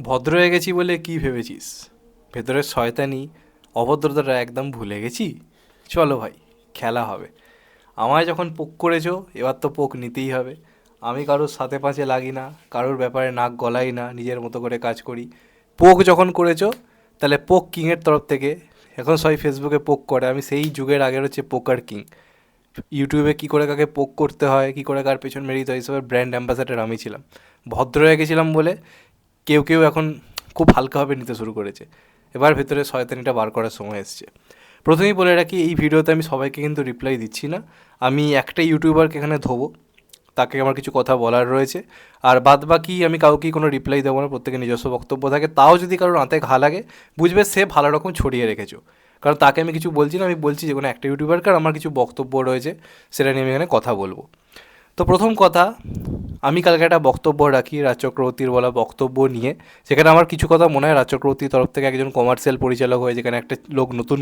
ভদ্র হয়ে গেছি বলে কি ভেবেছিস? ভেতরের শয়তানি, অভদ্রতাটা একদম ভুলে গেছি? চলো ভাই, খেলা হবে। আমায় যখন পোক করেছ, এবার তো পোক নিতেই হবে। আমি কারোর সাথে পাঁচে লাগি না, কারোর ব্যাপারে নাক গলাই না, নিজের মতো করে কাজ করি। পোক যখন করেছ, তাহলে পোক কিংয়ের তরফ থেকে। এখন সবাই ফেসবুকে পোক করে, আমি সেই যুগের আগের হচ্ছে পোকার কিং। ইউটিউবে কী করে কাকে পোক করতে হয়, কী করে কার পেছন মেরিতে হয় এইসবের ব্র্যান্ড অ্যাম্বাসাডার আমি ছিলাম। ভদ্র হয়ে গেছিলাম বলে কেউ কেউ এখন খুব হালকাভাবে নিতে শুরু করেছে। এবার ভেতরে শয়তানিটা বার করার সময় এসছে। প্রথমেই বলে রাখি, এই ভিডিওতে আমি সবাইকে কিন্তু রিপ্লাই দিচ্ছি না। আমি একটা ইউটিউবারকে এখানে ধোবো, তাকে আমার কিছু কথা বলার রয়েছে। আর বাদ বাকি আমি কাউকেই কোনো রিপ্লাই দেবো না, প্রত্যেকের নিজস্ব বক্তব্য থাকে। তাও যদি কারোর আঁতে ঘা লাগে, বুঝবে সে ভালো রকম ছড়িয়ে রেখেছো। কারণ তাকে আমি কিছু বলছি না, আমি বলছি যে কোনো একটা ইউটিউবারকে আমার কিছু বক্তব্য রয়েছে, সেটা নিয়ে আমি এখানে কথা বলব। তো প্রথম কথা, আমি কালকে একটা বক্তব্য রাখি রাজ চক্রবর্তীর বলা বক্তব্য নিয়ে। সেখানে আমার কিছু কথা মনে হয় রাজ চক্রবর্তীর তরফ থেকে একজন কমার্শিয়াল পরিচালক হয়ে, যেখানে একটা লোক নতুন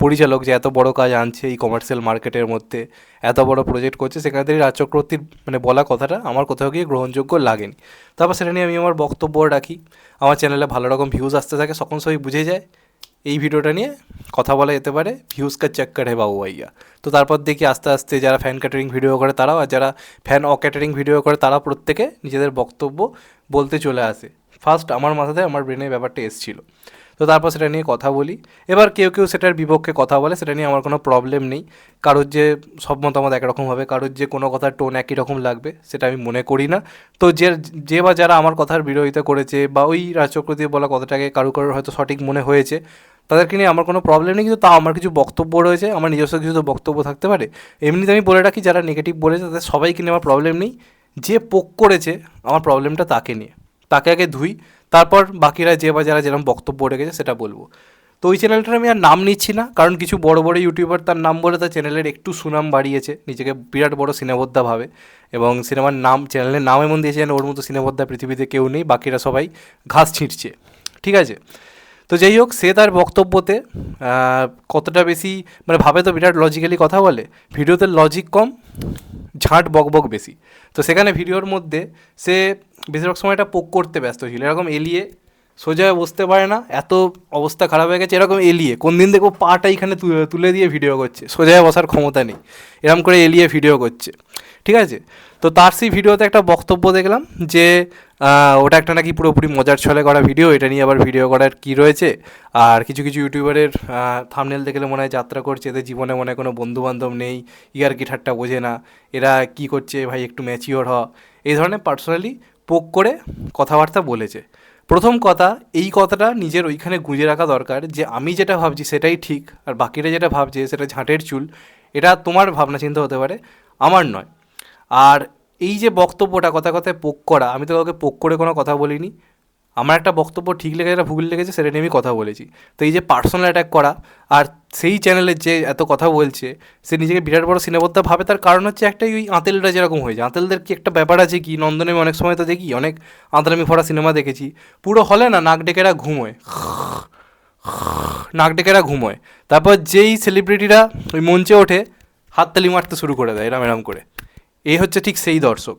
পরিচালক যে এত বড় কাজ আনছে এই কমার্শিয়াল মার্কেটের মধ্যে, এত বড় প্রজেক্ট করছে, সেখানে থেকে রাজ চক্রবর্তীর মানে বলা কথাটা আমার কোথাও গিয়ে গ্রহণযোগ্য লাগেনি। তারপর সেটা নিয়ে আমি আমার বক্তব্য রাখি। আমার চ্যানেলে ভালো রকম ভিউজ আসতে থাকে, সকল সবাই বুঝে যায়। এই ভিডিওটা নিয়ে কথা বলা যেতে পারে। ভিউজ কা চক্কর হে বাবু ভাইয়া। তো তারপর দেখি আস্তে আস্তে যারা ফ্যান ক্যাটারিং ভিডিও করে তারাও, আর যারা ফ্যান অ ক্যাটারিং ভিডিও করে তারা প্রত্যেকে নিজেদের বক্তব্য বলতে চলে আসে। ফার্স্ট আমার মাথাতে আমার ব্রেনে ব্যাপারটা এসেছিল। তো তারপর সেটা নিয়ে কথা বলি। এবার কেউ কেউ সেটার বিপক্ষে কথা বলে, সেটা নিয়ে আমার কোনো প্রবলেম নেই। কারোর যে সব মতামত একরকম হবে, কারোর যে কোনো কথার টোন একই রকম লাগবে, সেটা আমি মনে করি না। তো যে যে বা যারা আমার কথার বিরোধিতা করেছে বা ওই রাজচক্র দিয়ে বলা কথাটাকে কারও কারোর হয়তো সঠিক মনে হয়েছে তাদেরকে নিয়ে আমার কোনো প্রবলেম নেই, কিন্তু তাও আমার কিছু বক্তব্য রয়েছে, আমার নিজস্ব কিছু তো বক্তব্য থাকতে পারে। এমনিতে আমি বলে রাখি, যারা নেগেটিভ বলেছে, তাদের সবাইকে নিয়ে আমার প্রবলেম নেই। যে পোক করেছে, আমার প্রবলেমটা তাকে নিয়ে। তাকে আগে ধুই, তারপর বাকিরা যে বা যারা যেরকম বক্তব্য রেখেছে, সেটা বলব। তো ওই চ্যানেলটার আমি আর নাম নিচ্ছি না, কারণ কিছু বড় বড় ইউটিউবার তার নাম বলে তার চ্যানেলের একটু সুনাম বাড়িয়েছে, নিজেকে বিরাট বড় সিনেবোদ্ধা ভাবে। এবং সিনেমার নাম চ্যানেলের নাম এমন দিয়েছে যেন ওর মতো সিনেবোদ্ধা পৃথিবীতে কেউ নেই, বাকিরা সবাই ঘাস ছিঁড়ছে ঠিক আছে? তো যাই হোক, সে তার বক্তব্যতে কতটা বেশি মানে ভাবে তো বিরাট লজিক্যালি কথা বলে, ভিডিওতে লজিক কম, ঝাঁট বকবক বেশি। তো সেখানে ভিডিওর মধ্যে সে বেশিরভাগ সময় সময়টা পোক করতে ব্যস্ত ছিল। এরকম এলিয়ে সোজা বসতে পারে না, এত অবস্থা খারাপ হয়ে গেছে, এরকম এলিয়ে কোন দিন দেখব পাটা এখানে তুলে দিয়ে ভিডিও করছে সোজায় বসার ক্ষমতা নেই এরকম করে এলিয়ে ভিডিও করছে। ঠিক আছে? তো তার সেই ভিডিওতে একটা বক্তব্য দেখলাম যে ওটা একটা নাকি পুরোপুরি মজার ছলে করা ভিডিও এটা নিয়ে আবার ভিডিও করার কী রয়েছে? আর কিছু কিছু ইউটিউবারের থামনেল দেখলে মনে হয় যাত্রা করছে, এদের জীবনে মনে হয় কোনো বন্ধু বান্ধব নেই, ইয়ার কি ঠাট্টা বোঝে না, এরা কি করছে, ভাই একটু ম্যাচিওর হ। এই ধরনের পার্সোনালি পোক করে কথাবার্তা বলেছে। প্রথম কথা, এই কথাটা নিজের ওইখানে গুঁজে রাখা দরকার যে আমি যেটা ভাবছি সেটাই ঠিক, আর বাকিরা যেটা ভাবছে সেটা ঝাঁটের চুল, এটা তোমার ভাবনা চিন্তা হতে পারে, আমার নয়। আর এই যে বক্তব্যটা কথা কথায় পোক করা, আমি তো কাউকে পোক করে কোনো কথা বলিনি। আমার একটা বক্তব্য ঠিক লেগেছে যেটা ভুল লেগেছে, সেটা নিয়ে আমি কথা বলেছি। তো এই যে পার্সোনাল অ্যাটাক করা, আর সেই চ্যানেলের যে এত কথা বলছে, সে নিজেকে বিরাট বড় সিনেবদ্ধ ভাবে, তার কারণ হচ্ছে একটাই ওই আঁতেলটা যেরকম হয়ে যায় আঁতেলদের কি একটা ব্যাপার আছে কি? নন্দনে অনেক সময় তো দেখি, অনেক আঁতরামি ভরা সিনেমা দেখেছি। পুরো হলে না, নাক ডেকেরা ঘুমোয় নাক ডেকেরা ঘুমোয় তারপর যেই সেলিব্রিটিরা ওই মঞ্চে ওঠে, হাততালি মারতে শুরু করে দেয়, এরম এরম করে। এই হচ্ছে ঠিক সেই দর্শক।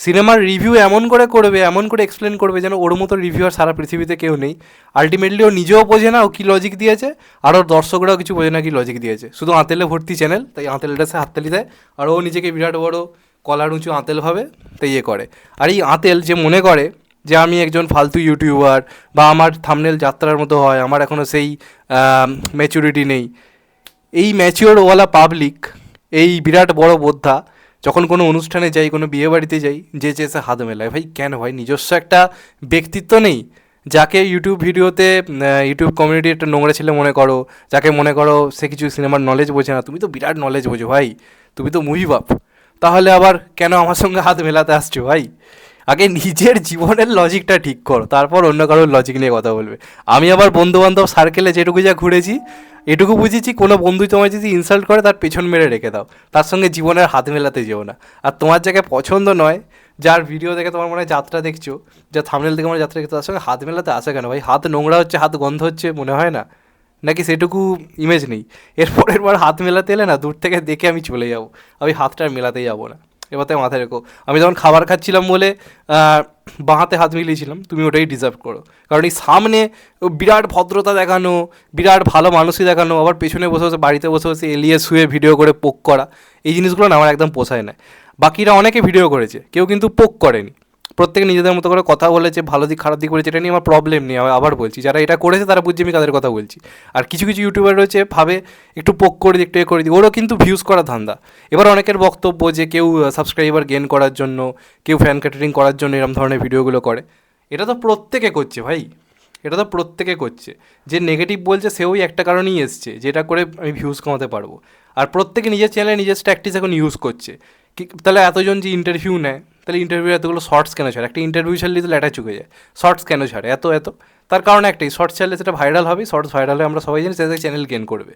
সিনেমার রিভিউ এমন করে করবে, এমন করে এক্সপ্লেন করবে যেন ওর মতো রিভিউয়ার সারা পৃথিবীতে কেউ নেই। আলটিমেটলি ও নিজেও বোঝে না ও কী লজিক দিয়েছে, আর ওর দর্শকরাও কিছু বোঝে না কি লজিক দিয়েছে। শুধু আঁতেলে ভর্তি চ্যানেল তাই আঁতেলটা সে হাততালি দেয়, আর ও নিজেকে বিরাট বড় কলার উঁচু আঁতেল ভাবে, তাই ইয়ে করে। আর এই আঁতেল যে মনে করে যে আমি একজন ফালতু ইউটিউবার বা আমার থামনেল যাত্রার মতো হয়, আমার এখনও সেই ম্যাচুরিটি নেই, এই ম্যাচিওরওয়ালা পাবলিক এই বিরাট বড় বোদ্ধা যখন কোনো অনুষ্ঠানে যাই, কোনো বিয়ে বাড়িতে যাই, যে চেয়েছে হাত মেলায়, ভাই কেন? ভাই নিজস্ব একটা ব্যক্তিত্ব নেই। যাকে ইউটিউব ভিডিওতে ইউটিউব কমিউনিটি একটা নোংরা ছেলে মনে করো, যাকে মনে করো সে কিছু সিনেমার নলেজ বোঝে না, তুমি তো বিরাট নলেজ বোঝো ভাই। তুমি তো মুভি বাপ তাহলে আবার কেন আমার সঙ্গে হাত মেলাতে আসছো ভাই? আগে নিজের জীবনের লজিকটা ঠিক করো, তারপর অন্য কারোর লজিক নিয়ে কথা বলবে। আমি আবার বন্ধু বান্ধব সার্কেলে যেটুকু যা ঘুরেছি এটুকু বুঝেছি, কোনো বন্ধু তোমায় যদি ইনসাল্ট করে, তার পেছন মেরে রেখে দাও। তার সঙ্গে জীবনের হাত মেলাতে যেও না। আর তোমার জায়গায় পছন্দ নয়, যার ভিডিও দেখে তোমার মনে হয় যাত্রা দেখছ, যা থামনেল দেখে আমার যাত্রা দেখছ, তার সঙ্গে হাত মেলাতে আসে কেন? ভাই, হাত নোংরা হচ্ছে, হাত গন্ধ হচ্ছে, মনে হয় না? নাকি সেটুকু ইমেজ নেই? এরপরের বার হাত মেলাতে এলে না, দূর থেকে দেখে আমি চলে যাব। আমি হাতটা আর মেলাতেই যাব না। এবার তাই মাথায় রেখো। আমি যখন খাবার খাচ্ছিলাম বলে বাঁহাতে হাত মিলিয়েছিলাম, তুমি ওটাই ডিজার্ভ করো। কারণ এই সামনে বিরাট ভদ্রতা দেখানো, বিরাট ভালো মানুষই দেখানো, আবার পেছনে বসে বসে, বাড়িতে বসে বসে এলিয়ে শুয়ে ভিডিও করে পোক করা, এই জিনিসগুলো না আমার একদম পোষায় না। বাকিরা অনেকে ভিডিও করেছে, কেউ কিন্তু পোক করেনি। প্রত্যেকে নিজেদের মতো করে কথা বলেছে ভালো দিক, খারাপ দিক বলেছে, এটা নিয়ে আমার প্রবলেম নেই, আবার বলছি। যারা এটা করেছে, তারা বুঝছে আমি তাদের কথা বলছি। আর কিছু কিছু ইউটিউবার রয়েছে, ভাবে একটু পোক করে দিই একটু এ করে দিই ওরও কিন্তু ভিউজ করা ধান্দা। এবার অনেকের বক্তব্য যে কেউ সাবস্ক্রাইবার গেন করার জন্য, কেউ ফ্যান ক্যাটারিং করার জন্য এরকম ধরনের ভিডিওগুলো করে। এটা তো প্রত্যেকে করছে ভাই। এটা তো প্রত্যেকে করছে। যে নেগেটিভ বলছে, সেও একটা কারণেই এসছে যেটা করে আমি ভিউজ কমাতে পারব। আর প্রত্যেকে নিজের চ্যানেলে নিজের স্ট্যাকটিস এখন ইউজ করছে। তাহলে এতজন যে ইন্টারভিউ নেয় তাহলে ইন্টারভিউ এতগুলো শর্টস কেন ছাড়ে? একটা ইন্টারভিউ ছাড়লে তো ল্যাটা চুকে যায়। শর্টস কেন ছাড়ে? এত এত। তার কারণ একটাই শর্টস ছাড়লে সেটা ভাইরাল হবে শর্টস ভাইরাল হলে আমরা সবাই জানি সেটা চ্যানেল গেন করবে।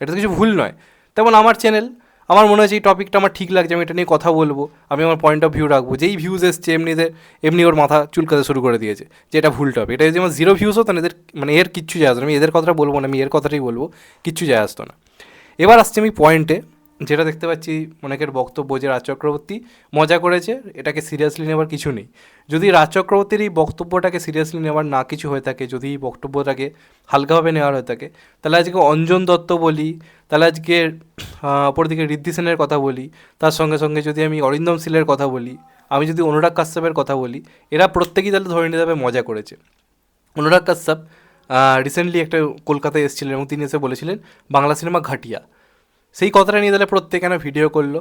এটা তো কিছু ভুল নয়। তেমন আমার চ্যানেল আমার মনে হয়েছে এই টপিকটা আমার ঠিক লাগছে, আমি এটা নিয়ে কথা বলব, আমি আমার পয়েন্ট অফ ভিউ রাখব। যেই ভিউজ এসছে এমনিতে এমনি ওর মাথা চুলকাতে শুরু করে দিয়েছে, যে এটা ভুল টপিক এটা যদি আমার জিরো ভিউজ হতো না এদের মানে এর কিচ্ছু যায় আসতো আমি এদের কথাটা বলব না, আমি এর কথাটাই বলব, কিচ্ছু যায় আসতো না। এবার আসছে আমি পয়েন্টে যেটা দেখতে পাচ্ছি অনেকের বক্তব্য যে রাজ চক্রবর্তী মজা করেছে, এটাকে সিরিয়াসলি নেওয়ার কিছু নেই। যদি রাজ চক্রবর্তীর এই বক্তব্যটাকে সিরিয়াসলি নেওয়ার না কিছু হয়ে থাকে, যদি এই বক্তব্যটাকে হালকাভাবে নেওয়ার হয়ে থাকে, তাহলে আজকে অঞ্জন দত্ত বলি, তাহলে আজকে অপরদিকে ঋদ্ধি সেনের কথা বলি, তার সঙ্গে সঙ্গে যদি আমি অরিন্দম সিলের কথা বলি, আমি যদি অনুরাগ কাশ্যপের কথা বলি, এরা প্রত্যেকেই তাহলে ধরে নিতে হবে মজা করেছে। অনুরাগ কাশ্যপ রিসেন্টলি একটা কলকাতায় এসেছিলেন এবং তিনি এসে বলেছিলেন, বাংলা সিনেমা ঘাটিয়া। সেই কথাটা নিয়ে তাহলে প্রত্যেক কেন ভিডিও করল?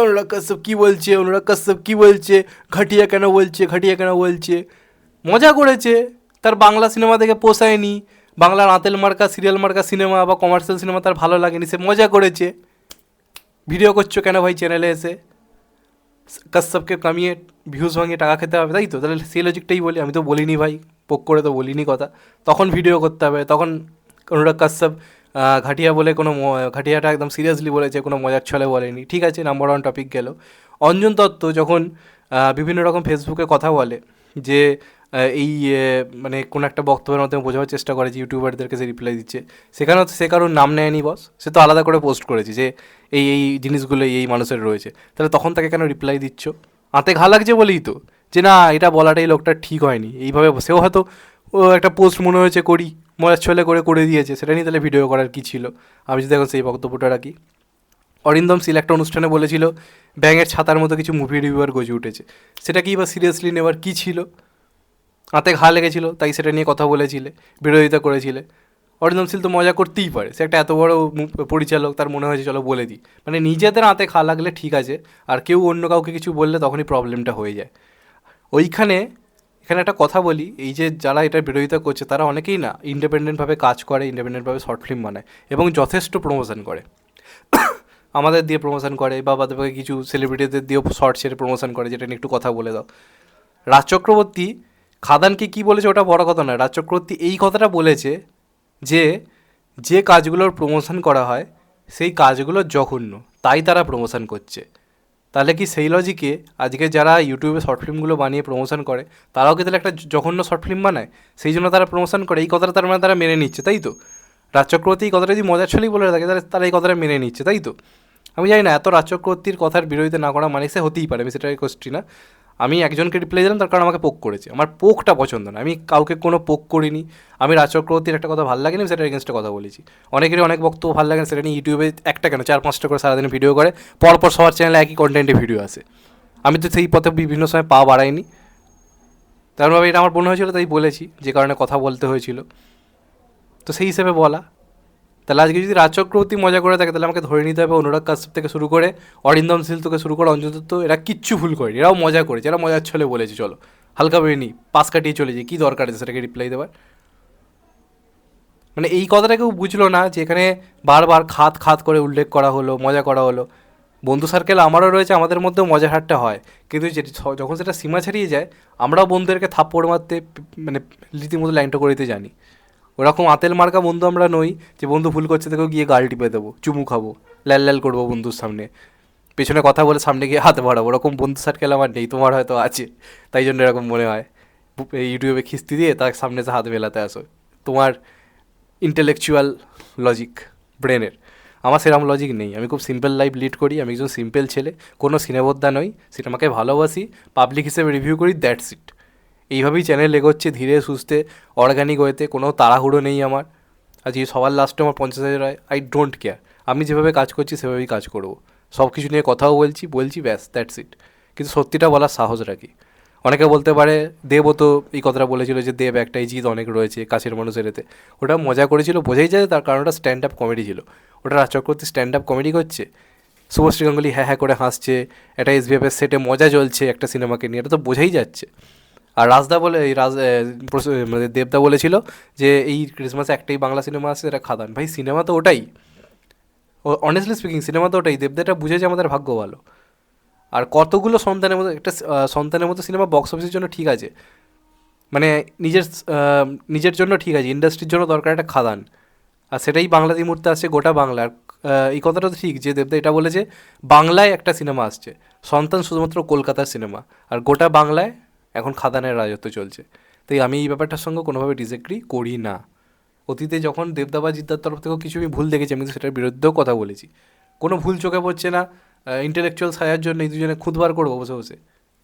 অনুরাগ কাশ্যপ কী বলছে? অনুরাগ কাশ্যপ কী বলছে? ঘাটিয়া কেন বলছে? ঘাটিয়া কেন বলছে? মজা করেছে। তার বাংলা সিনেমা দেখে পোষায়নি। বাংলার আঁতেল মার্কা, সিরিয়াল মার্কা সিনেমা বা কমার্শিয়াল সিনেমা তার ভালো লাগেনি। সে মজা করেছে। ভিডিও করছ কেন ভাই চ্যানেলে এসে? কাশ্যপকে কামিয়ে ভিউজ ভাঙিয়ে টাকা খেতে হবে, তাই তো? তাহলে সেই লজিকটাই বলি। আমি তো বলিনি ভাই। পোক করে তো বলিনি কথা। তখন ভিডিও করতে হবে। তখন অনুরাগ কাশ্যপ ঘাটিয়া বলে কোনো ঘাটিয়াটা একদম সিরিয়াসলি বলেছে, কোনো মজার ছলে বলেনি। ঠিক আছে নাম্বার ওয়ান টপিক গেল। অঞ্জন দত্ত যখন বিভিন্ন রকম ফেসবুকে কথা বলে যে এই মানে কোনো একটা বক্তব্যের মাধ্যমে বোঝানোর চেষ্টা করে যে ইউটিউবারদেরকে সে রিপ্লাই দিচ্ছে, সেখানেও সে কারোর নাম নেয়নি বস সে তো আলাদা করে পোস্ট করেছে যে, এই এই জিনিসগুলো এই এই মানুষের রয়েছে। তাহলে তখন তাকে কেন রিপ্লাই দিচ্ছ? আতে ঘা লাগছে বলেই তো। যে না, এটা বলাটাই লোকটা ঠিক হয়নি। এইভাবে সেও হয়তো, ও একটা পোস্ট মনে হয়েছে করি। মজার ছলে করে করে দিয়েছে, সেটা নিয়ে তাহলে ভিডিও করার কী ছিল? আমি যদি এখন সেই বক্তব্যটা রাখি। অরিন্দম সিল একটা অনুষ্ঠানে বলেছিল, ব্যাঙের ছাতার মতো কিছু মুভি রিভিউয়ার গজে উঠেছে। সেটা কি বা সিরিয়াসলি নেওয়ার কী ছিল? হাতে ঘা লেগেছিল, তাই সেটা নিয়ে কথা বলেছিলে, বিরোধিতা করেছিলে। অরিন্দম সিল তো মজা করতেই পারে, সে একটা এত বড় পরিচালক, তার মনে হয়েছে, চলো বলে দিই। মানে নিজেদের হাতে খা লাগলে ঠিক আছে, আর কেউ অন্য কাউকে কিছু বললে তখনই প্রবলেমটা হয়ে যায়। ওইখানে এখানে একটা কথা বলি, এই যে যারা এটা বিরোধিতা করছে, তারা অনেকেই না ইন্ডিপেন্ডেন্টভাবে কাজ করে ইন্ডিপেন্ডেন্টভাবে শর্ট ফিল্ম বানায় এবং যথেষ্ট প্রমোশন করে। আমাদের দিয়ে প্রমোশন করে বা বাদে বাকি কিছু সেলিব্রিটিদের দিয়েও শর্ট ছেড়ে প্রমোশন করে, যেটা নিয়ে একটু কথা বলে দাও। রাজ চক্রবর্তী, খাদানকে কী বলেছে ওটা বড় কথা নয়, রাজ চক্রবর্তী এই কথাটা বলেছে যে যে কাজগুলোর প্রমোশন করা হয়, সেই কাজগুলো জঘন্য, তাই তারা প্রমোশন করছে। তাহলে কি সেই লজিকে আজকে যারা ইউটিউবে শর্ট ফিল্মগুলো বানিয়ে প্রমোশন করে, তারাও কি তাহলে একটা জঘন্য শর্ট ফিল্ম বানায়? সেই জন্য তারা প্রমোশন করে, এই কথাটা তার মানে তারা মেনে নিচ্ছে, তাই তো? রাজ চক্রবর্তী এই কথাটা যদি মজার ছলেই বলে থাকে, তাহলে তারা এই কথাটা মেনে নিচ্ছে, তাই তো? আমি জানি না, এত রাজ চক্রবর্তীর কথার বিরোধিতা না করা মানে সে হতেই পারে, আমি সেটা কোশ্চি না। আমি একজনকে রিপ্লাই দিলাম, তার কারণ আমাকে পোক করেছে। আমার পোকটা পছন্দ না। আমি কাউকে কোনো পোক করিনি। আমি রাজ চক্রবর্তীর একটা কথা ভালো লাগেনি সেটার এগেনস্টে কথা বলেছি। অনেকেরই অনেক বক্তব্য ভালো লাগে সেটা নিয়ে ইউটিউবে একটা কেন? চার, পাঁচটা করে সারাদিন ভিডিও করে। পরপর সবার চ্যানেলে একই কন্টেন্টে ভিডিও আসে। আমি তো সেই পথে বিভিন্ন সময় পা বাড়াইনি। তেমনভাবে এটা আমার মনে হয়েছিল, তাই বলেছি। যে কারণে কথা বলতে হয়েছিল। তো সেই হিসেবে বলা। তাহলে আজকে যদি রাজ চক্রবর্তী মজা করে থাকে, তাহলে আমাকে ধরে নিতে হবে অনুরাগ কাশ্যপ থেকে শুরু করে অরিন্দম সিল থেকে শুরু করে অঞ্জন দত্ত, এরা কিচ্ছু ভুল করেনি, এরাও মজা করেছে, এরা মজার ছলে বলেছে, চলো। হালকা বেয়ে নি পাশ কাটিয়ে চলে যাই, কী দরকার আছে সেটাকে রিপ্লাই দেওয়ার মানে এই কথাটা কেউ বুঝলো না যে এখানে বারবার খাত খাত করে উল্লেখ করা হলো, মজা করা হলো। বন্ধু সার্কেল আমারও রয়েছে, আমাদের মধ্যেও মজার হাটটা হয়। কিন্তু যখন সেটা সীমা ছাড়িয়ে যায়, আমরাও বন্ধুদেরকে থাপ্পড় মারতে মানে রীতিমতো ল্যাংটো করে দিতে জানি। ওরকম আতেল মার্কা বন্ধু আমরা নই যে বন্ধু ভুল করছে দেখেও গিয়ে গাল টিপে দেবো, চুমু খাব, ল্যাল ল্যাল করব বন্ধুর সামনে। পেছনে কথা বলে সামনে গিয়ে হাতে বাড়াবো, ওরকম বন্ধু সার্কেল আমার নেই, তোমার হয়তো আছে। তাই জন্য এরকম মনে হয়। ইউটিউবে খিস্তি দিয়ে তার সামনে হাত মেলাতে আসো, তোমার ইন্টেলেকচুয়াল লজিক ব্রেনের আমার সেরকম লজিক নেই, আমি খুব সিম্পল লাইফ লিড করি, আমি একজন সিম্পল ছেলে, কোনো সিনেবোদ্ধা নই সিনেমাকে ভালোবাসি পাবলিক হিসেবে রিভিউ করি দ্যাটস ইট এইভাবেই চ্যানেল এগোচ্ছে ধীরে সুস্থে অর্গানিক ওয়েতে কোনো তাড়াহুড়ো নেই আমার। আজকে সবার লাস্টে আমার পঞ্চাশ হাজার হয় আই ডোন্ট কেয়ার আমি যেভাবে কাজ করছি, সেভাবেই কাজ করব। সব কিছু নিয়ে কথাও বলছি বলছি ব্যাস দ্যাটস ইট কিন্তু সত্যিটা বলার সাহস রাখি। অনেকে বলতে পারে, দেবও তো এই কথাটা বলেছিল যে, দেব একটাই জিত অনেক রয়েছে, কাছের মানুষের এতে ওটা মজা করেছিল, বোঝাই যায় তার কারণ ওটা স্ট্যান্ড আপ কমেডি ছিল। ওটা Raj Chakraborty stand up comedy করছে? শুভশ্রী গাঙ্গুলি হ্যাঁ হ্যাঁ করে হাসছে, একটা এসবিএফের সেটে মজা চলছে একটা সিনেমাকে নিয়ে, এটা তো বোঝাই যাচ্ছে। আর রাজদা বলে, এই রাজ মানে দেবদা বলেছিল যে এই ক্রিসমাসে একটাই বাংলা সিনেমা আছে এটা খাদান। ভাই সিনেমা তো ওটাই। ও অনেস্টলি স্পিকিং সিনেমা তো ওটাই। দেবদাটা বুঝেছে আমাদের ভাগ্য ভালো। আর কতগুলো সন্তানের মতো, একটা সন্তানের মতো সিনেমা বক্স অফিসের জন্য ঠিক আছে। মানে নিজের নিজের জন্য ঠিক আছে ইন্ডাস্ট্রির জন্য দরকার একটা খাদান। আর সেটাই বাংলা মুহূর্তে আসছে গোটা বাংলার এই কথাটা তো ঠিক যে দেবদা এটা বলেছে, বাংলায় একটা সিনেমা আসছে। সন্তান শুধুমাত্র কলকাতার সিনেমা আর গোটা বাংলায় এখন খাদানের রাজত্ব চলছে। তাই আমি এই ব্যাপারটার সঙ্গে কোনোভাবে ডিসএগ্রি করি না। অতীতে যখন দেবদা বা জিদ্দার তরফ থেকেও কিছু আমি ভুল দেখেছি, আমি সেটার বিরুদ্ধেও কথা বলেছি। কোনো ভুল চোখে পড়ছে না। ইন্টেলেকচুয়াল সাজার জন্য এই দুজনে খুদবার করব বসে বসে।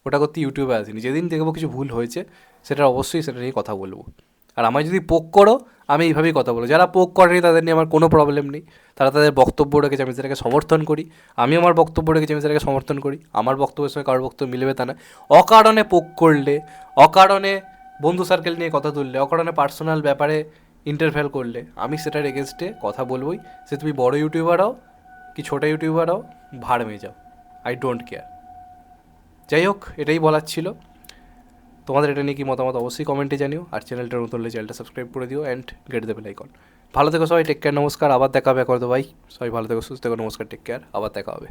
ওটা করতে ইউটিউবে আসিনি। যেদিন দেখব কিছু ভুল হয়েছে, সেটা অবশ্যই সেটা নিয়ে কথা বলব। আর আমায় যদি পোক করো, আমি এইভাবেই কথা বলব। যারা পোক করেনি, তাদের নিয়ে আমার কোনো প্রবলেম নেই। তারা তাদের বক্তব্য রেখেছে আমি সেটাকে সমর্থন করি। আমি আমার বক্তব্য রেখেছি আমি সেটাকে সমর্থন করি। আমার বক্তব্যের সঙ্গে কারোর বক্তব্য মিলবে তা না। অকারণে পোক করলে, অকারণে বন্ধু সার্কেল নিয়ে কথা তুললে, অকারণে পার্সোনাল ব্যাপারে ইন্টারফেয়ার করলে, আমি সেটার এগেনস্টে কথা বলবোই। সে তুমি বড় ইউটিউবার হও কি ছোটো ইউটিউবার হও ভাড় মেয়ে যাও আই ডোন্ট কেয়ার যাই হোক, এটাই বলার ছিল। তোমাদের এটা নিয়ে কি মতামত অবশ্যই কমেন্টে জানিও, আর চ্যানেলটা নতুন হলে চ্যানেলটা সাবস্ক্রাইব করে দিও অ্যান্ড গেট দেবে লাইকন ভালো থেকো সবাই টেক কেয়ার নমস্কার, আবার দেখা হবে একবার তো ভাই। সবাই ভালো থেকো, সুস্থ থেকো, নমস্কার টেক কেয়ার আবার দেখা হবে।